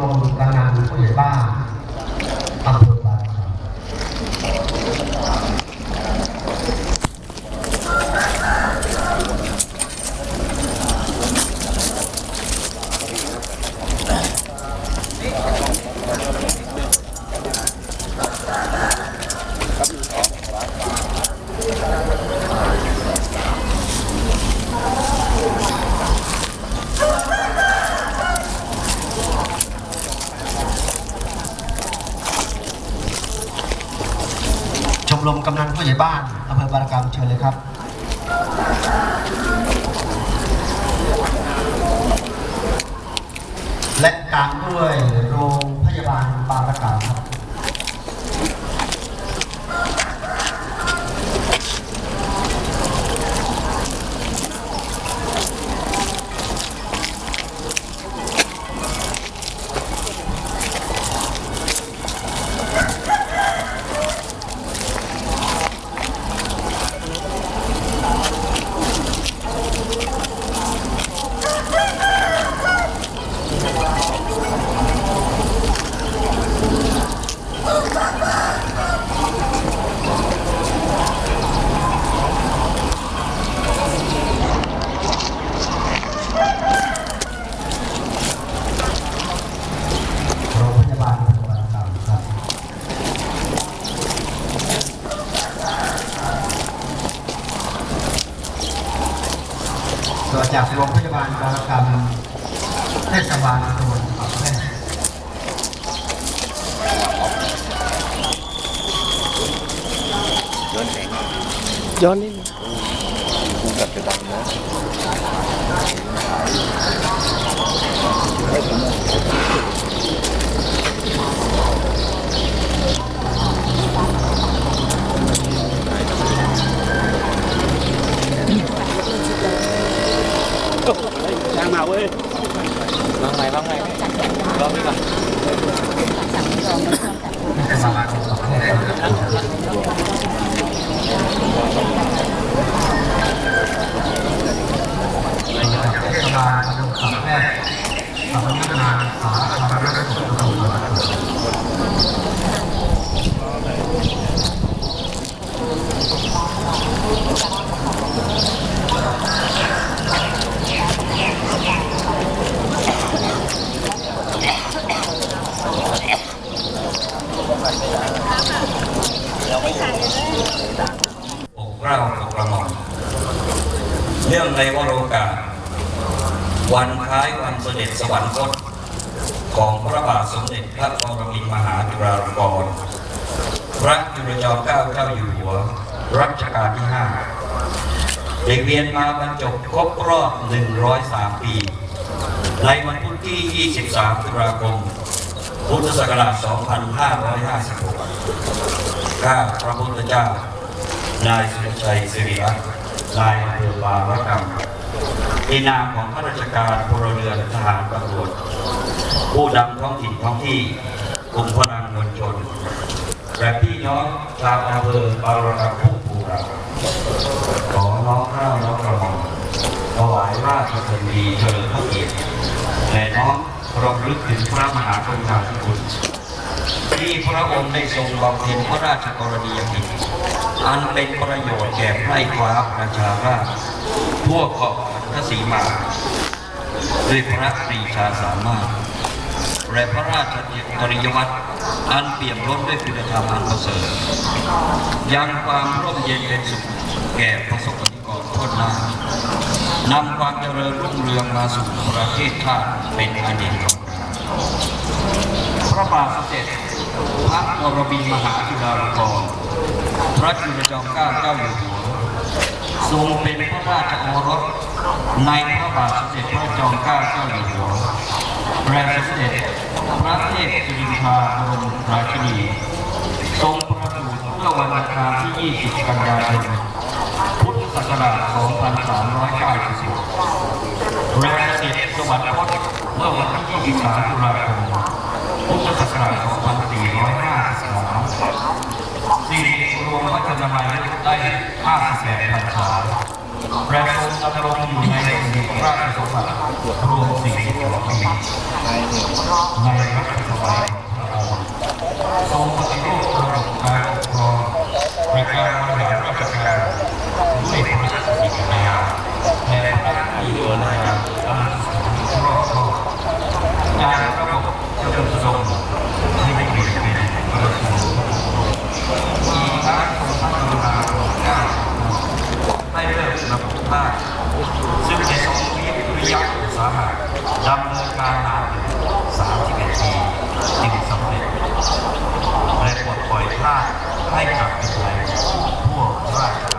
รมกำนันผู้ใหญ่บ้านอำเภอบางขัน ช มรมกำนันผู้ใหญ่บ้านอำเภอบารกรรมเชิญเลยครับ และตามด้วยโรงพยาบาลบางระกำครับ โรงพยาบาลอำเภอบารกรรมครับ ต่อ จากโรงพยาบาลบางกรรมเทศบาลตำบลปากแพร่ย้อนนิดนึง กูกับจะดังนะ จ้างมาเว้ยบ้างไงบ้างไงรอบนี้ก่อน เทศบาลตำบลปากแพร่ต่อจากเทศบาลตำบลปากแพร่สำนักงานสาธารณสุขอำ เภอบารกรรมปกเกล้าปกกระหม่อมเนื่องในวโรกาส วันคล้ายวันเสด็จสวรรคตของพระบาทสมเด็จพระบรมินทรมหาจุฬาลงกรณพระจุลจอมเกล้าเจ้าอยู่หัวรัชกาลที่5เด็กเรียนมาบรรจบครบรอบ 103 ปี ในวันพุธที่ 23 ตุลาคม พุทธศักราช 2556 ข้าพระพุทธเจ้า นายสุรชัยสิริรัตน์นายอำเภอบางระกำ ในนามของข้าราชการพลเรือนทหารตำรวจผู้นำท้องถิ่นท้องที่กลุ่มพลังมวลชน และพี่น้องชาวอำเภอบางระกำผู้ปูเราขอน้อมเกล้าน้อมกระหม่อมถวายราชสนีเฉลิมพระเกียรติและน้อมรำลึกถึงพระมหากรุณาธิคุณที่พระองค์ได้ทรงบำเพ็ญพระราชกรณียกิจอันเป็นประโยชน์แก่ไพร่คว้าประชาราษฎร์ทั่วเกา ศรีมา ด้วยพระปรีชาสามารถและพระราชจริยวัตรอันเปี่ยมล้นด้วยคุณธรรมอันประเสริฐยังความร่มเย็นเป็นสุขแก่ประสบนิกรทั่วหน้านำความเจริญรุ่งเรืองมาสู่ประเทศชาติเป็นอเนกประการพระบาทสมเด็จพระบรมินทรมหาจุฬาลงกรณพระจุลจอมเกล้าเจ้าอยู่หัว ทรงเป็นพระราชโอรสในพระบาทสมเด็จพระจอมเกล้าเจ้าอยู่หัวและสมเด็จพระเทพสิรินทราบรมราชินี ทรงประสูติเมื่อวันอังคารที่ 20 กันยายน พุทธศักราช 2390และเสด็จสวรรคตเมื่อวันที่ 23 ตุลาคม พุทธศักราช 2453สี่รวมพระชนมายุได้ 58พันษาและทรงดำรงอยู่ในราชสมบัติรวม42ปีในรัชสมัยพระองค์ทรงปฏิรูประบบการปกครองในการบริหารราชการด้วยพระราชกิจการและพระราชกิจการตามรอบครอบงานระบบเจริญทรงที่ได้เปลี่ยนเป็นกระทรวงอีกทั้งทรงพระกรุณาโปรดเกล้า ได้เริ่มระบบภาคซึ่งในสองปีวิทยาอุตสาหะ การนาน31ปีจึงสำเร็จและปลดปล่อยภาให้กับเป็นไรทั่วราชอาร